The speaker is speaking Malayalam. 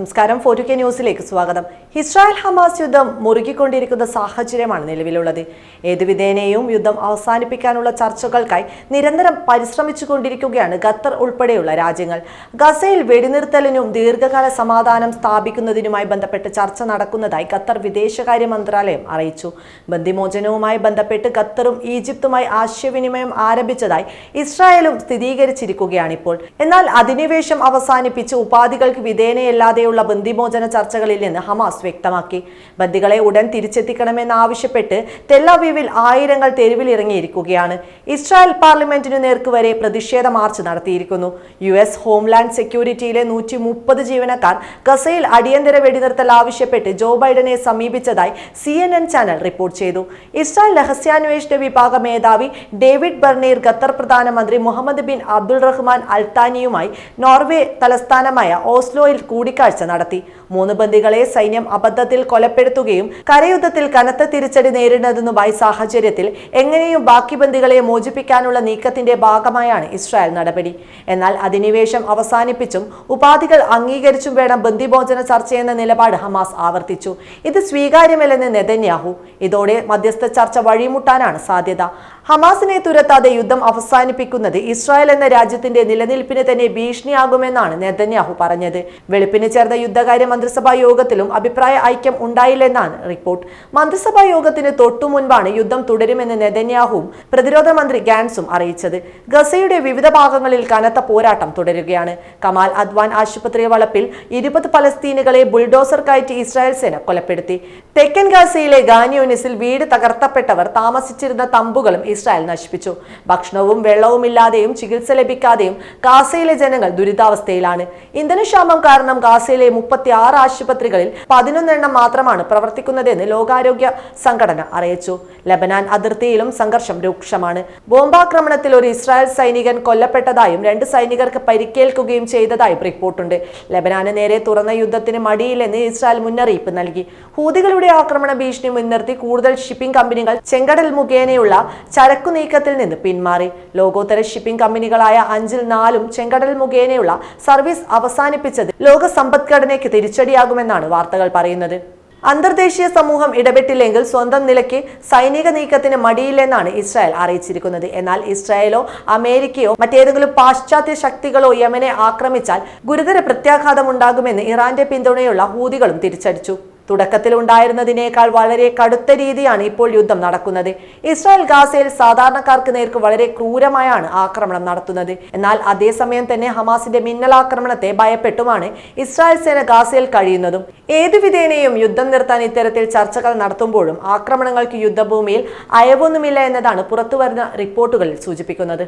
നമസ്കാരം. ഫോർട്ടു കെ ന്യൂസിലേക്ക് സ്വാഗതം. ഇസ്രായേൽ ഹമാസ് യുദ്ധം മുറുകിക്കൊണ്ടിരിക്കുന്ന സാഹചര്യമാണ് നിലവിലുള്ളത്. ഏത് വിധേനയും യുദ്ധം അവസാനിപ്പിക്കാനുള്ള ചർച്ചകൾക്കായി നിരന്തരം പരിശ്രമിച്ചു കൊണ്ടിരിക്കുകയാണ് ഖത്തർ ഉൾപ്പെടെയുള്ള രാജ്യങ്ങൾ. ഗസയിൽ വെടിനിർത്തലിനും ദീർഘകാല സമാധാനം സ്ഥാപിക്കുന്നതിനുമായി ബന്ധപ്പെട്ട് ചർച്ച നടക്കുന്നതായി ഖത്തർ വിദേശകാര്യ മന്ത്രാലയം അറിയിച്ചു. ബന്ധിമോചനവുമായി ബന്ധപ്പെട്ട് ഖത്തറും ഈജിപ്തുമായി ആശയവിനിമയം ആരംഭിച്ചതായി ഇസ്രായേലും സ്ഥിരീകരിച്ചിരിക്കുകയാണിപ്പോൾ. എന്നാൽ അധിനിവേശം അവസാനിപ്പിച്ച് ഉപാധികൾക്ക് വിധേനയല്ലാതെയുള്ള ബന്ദിമോചന ചർച്ചകളിൽ നിന്ന് ഹമാസ് വ്യക്തമാക്കി. ബന്ദികളെ ഉടൻ തിരിച്ചെത്തിക്കണമെന്നാവശ്യപ്പെട്ട് തെല്ലവീവിൽ ആയിരങ്ങൾ തെരുവിലിറങ്ങിയിരിക്കുകയാണ് ഇസ്രായേൽ പാർലമെന്റിനു നേർക്ക് വരെ പ്രതിഷേധ മാർച്ച് നടത്തിയിരിക്കുന്നു. യു എസ് ഹോംലാൻഡ് സെക്യൂരിറ്റിയിലെ നൂറ്റി മുപ്പത് ജീവനക്കാർ ഗസയിൽ അടിയന്തര വെടിനിർത്തൽ ആവശ്യപ്പെട്ട് ജോ ബൈഡനെ സമീപിച്ചതായി C N N channel report ചെയ്തു. ഇസ്രായേൽ രഹസ്യാന്വേഷണ വിഭാഗ മേധാവി ഡേവിഡ് ബർണീർ ഖത്തർ പ്രധാനമന്ത്രി മുഹമ്മദ് ബിൻ അബ്ദുൾ റഹ്മാൻ അൽത്താനിയുമായി നോർവേ തലസ്ഥാനമായ ഓസ്ലോയിൽ കൂടിക്കാഴ്ച നടത്തി. മൂന്ന് ബന്ദികളെ സൈന്യം അബദ്ധത്തിൽ കൊലപ്പെടുത്തുകയും കരയുദ്ധത്തിൽ കനത്ത തിരിച്ചടി നേരിടുന്നതുമായി സാഹചര്യത്തിൽ എങ്ങനെയും ബാക്കി ബന്ദികളെ മോചിപ്പിക്കാനുള്ള നീക്കത്തിന്റെ ഭാഗമായാണ് ഇസ്രായേൽ നടപടി. എന്നാൽ അധിനിവേശം അവസാനിപ്പിച്ചും ഉപാധികൾ അംഗീകരിച്ചും വേണം ബന്ദിമോചന ചർച്ചയെന്ന നിലപാട് ഹമാസ് ആവർത്തിച്ചു. ഇത് സ്വീകാര്യമല്ലെന്ന് നെതന്യാഹു. ഇതോടെ മധ്യസ്ഥ ചർച്ച വഴിമുട്ടാനാണ് സാധ്യത. ഹമാസിനെ തുരത്താതെ യുദ്ധം അവസാനിപ്പിക്കുന്നത് ഇസ്രായേൽ എന്ന രാജ്യത്തിന്റെ നിലനിൽപ്പിന് തന്നെ ഭീഷണിയാകുമെന്നാണ് നെതന്യാഹു പറഞ്ഞത്. വെളുപ്പിന് ചേർന്ന യുദ്ധകാര്യ മന്ത്രിസഭാ യോഗത്തിലും അഭിപ്രായ ഐക്യം ഉണ്ടായില്ലെന്നാണ് റിപ്പോർട്ട്. മന്ത്രിസഭാ യോഗത്തിന് തൊട്ടു മുൻപാണ് യുദ്ധം തുടരുമെന്ന് നെതന്യാഹുവും പ്രതിരോധ മന്ത്രി ഗാൻസും അറിയിച്ചത്. ഗസയുടെ വിവിധ ഭാഗങ്ങളിൽ കനത്ത പോരാട്ടം തുടരുകയാണ്. കമാൽ അദ്വാൻ ആശുപത്രി വളപ്പിൽ ഇരുപത് പലസ്തീനുകളെ ബുൾഡോസർ കയറ്റി ഇസ്രായേൽ സേന കൊലപ്പെടുത്തി. തെക്കൻ ഗാസയിലെ ഗാനിയോനിസിൽ വീട് തകർത്തപ്പെട്ടവർ താമസിച്ചിരുന്ന തമ്പുകളും ഇസ്രായേൽ നശിപ്പിച്ചു. ഭക്ഷണവും വെള്ളവുമില്ലാതെയും ചികിത്സ ലഭിക്കാതെയും ഗാസയിലെ ജനങ്ങൾ ദുരിതാവസ്ഥയിലാണ്. ഇന്ധനക്ഷാമം കാരണം ഗാസയിലെ മുപ്പത്തി ആറ് ആശുപത്രികളിൽ പതിനൊന്നെണ്ണം മാത്രമാണ് പ്രവർത്തിക്കുന്നതെന്ന് ലോകാരോഗ്യ സംഘടന അറിയിച്ചു. ലബനാൻ അതിർത്തിയിലും സംഘർഷം രൂക്ഷമാണ്. ബോംബാക്രമണത്തിൽ ഒരു ഇസ്രായേൽ സൈനികൻ കൊല്ലപ്പെട്ടതായും രണ്ട് സൈനികർക്ക് പരിക്കേൽക്കുകയും ചെയ്തതായും റിപ്പോർട്ടുണ്ട്. ലബനാന് നേരെ തുറന്ന യുദ്ധത്തിന് മടിയില്ലെന്ന് ഇസ്രായേൽ മുന്നറിയിപ്പ് നൽകി. ഹൂതികളുടെ ആക്രമണ ഭീഷണി മുൻനിർത്തി കൂടുതൽ ഷിപ്പിംഗ് കമ്പനികൾ ചെങ്കടൽ മുഖേനയുള്ള ചരക്കു നീക്കത്തിൽ നിന്ന് പിന്മാറി. ലോകോത്തര ഷിപ്പിംഗ് കമ്പനികളായ അഞ്ചിൽ നാലും ചെങ്കടൽ മുഖേനയുള്ള സർവീസ് അവസാനിപ്പിച്ചത് ലോക സമ്പദ്ഘടനയ്ക്ക് തിരിച്ചടിയാകുമെന്നാണ് വാർത്തകൾ പറയുന്നത്. അന്തർദേശീയ സമൂഹം ഇടപെട്ടില്ലെങ്കിൽ സ്വന്തം നിലയ്ക്ക് സൈനിക നീക്കത്തിന് മടിയില്ലെന്നാണ് ഇസ്രായേൽ അറിയിച്ചിരിക്കുന്നത്. എന്നാൽ ഇസ്രായേലോ അമേരിക്കയോ മറ്റേതെങ്കിലും പാശ്ചാത്യ ശക്തികളോ യമനെ ആക്രമിച്ചാൽ ഗുരുതര പ്രത്യാഘാതം ഉണ്ടാകുമെന്ന് ഇറാന്റെ പിന്തുണയുള്ള ഹൂതികളും തിരിച്ചടിച്ചു. തുടക്കത്തിൽ ഉണ്ടായിരുന്നതിനേക്കാൾ വളരെ കടുത്ത രീതിയാണ് ഇപ്പോൾ യുദ്ധം നടക്കുന്നത്. ഇസ്രായേൽ ഗാസയിൽ സാധാരണക്കാർക്ക് നേർക്ക് വളരെ ക്രൂരമായാണ് ആക്രമണം നടത്തുന്നത്. എന്നാൽ അതേസമയം തന്നെ ഹമാസിന്റെ മിന്നലാക്രമണത്തെ ഭയപ്പെട്ടുമാണ് ഇസ്രായേൽ സേന ഗാസയിൽ കഴിയുന്നതും. ഏതുവിധേനയും യുദ്ധം നിർത്താൻ ഇത്തരത്തിൽ ചർച്ചകൾ നടത്തുമ്പോഴും ആക്രമണങ്ങൾക്ക് യുദ്ധഭൂമിയിൽ അയവൊന്നുമില്ല എന്നതാണ് പുറത്തുവരുന്ന റിപ്പോർട്ടുകളിൽ സൂചിപ്പിക്കുന്നത്.